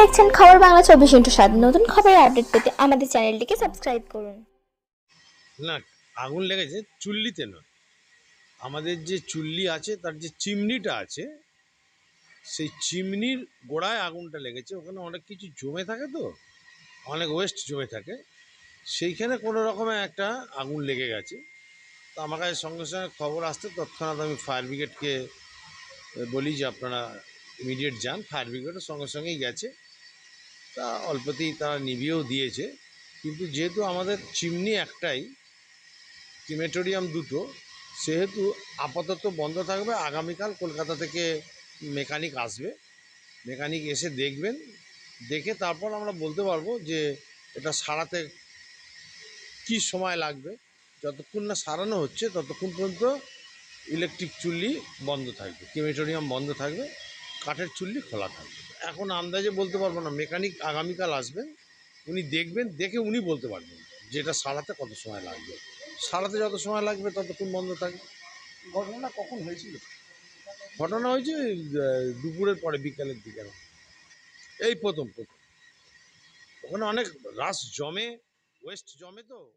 দেখছেন খবর বাংলা চব্বিশ ইন্টু সাত। নতুন খবরের আপডেট পেতে আমাদের চ্যানেলটিকে সাবস্ক্রাইব করুন। না, আগুন লেগেছে, চুল্লিতে নয়। আমাদের যে চুল্লি আছে, তার যে চিমনিটা আছে, সেই চিমনির গোড়ায় আগুনটা লেগেছে। ওখানে অনেক কিছু জমে থাকে তো, অনেক ওয়েস্ট জমে থাকে। সেইখানে কোনো রকমে একটা আগুন লেগে গেছে। তো আমার কাছে সঙ্গে সঙ্গে খবর আসতে তৎক্ষণাৎ আমি ফায়ার ব্রিগেডকে বলি যে আপনারা ইমিডিয়েট যান। ফায়ার ব্রিগেডের সঙ্গে সঙ্গেই গেছে। তা অল্পতেই তারা নিভিয়েও দিয়েছে। কিন্তু যেহেতু আমাদের চিমনি একটাই, ক্রিমেটোরিয়াম দুটো, সেহেতু আপাতত বন্ধ থাকবে। আগামীকাল কলকাতা থেকে মেকানিক আসবে। মেকানিক এসে দেখবেন। দেখে তারপর আমরা বলতে পারব যে এটা সারাতে কি সময় লাগবে। যতক্ষণ না সারানো হচ্ছে, ততক্ষণ পর্যন্ত ইলেকট্রিক চুল্লি বন্ধ থাকবে। ক্রিমেটোরিয়াম বন্ধ থাকবে। কাঠের চুল্লি খোলা থাকবে। এখন আন্দাজে বলতে পারব না। মেকানিক আগামীকাল আসবেন উনি দেখবেন দেখে উনি বলতে পারবেন যে এটা সারাতে কত সময় লাগবে। সারাতে যত সময় লাগবে ততক্ষণ বন্ধ থাকবে ঘটনা কখন হয়েছিল? ঘটনা হয়েছে দুপুরের পরে বিকালের দিকে। এই প্রথম প্রথম। ওখানে অনেক রাস জমে ওয়েস্ট জমে তো।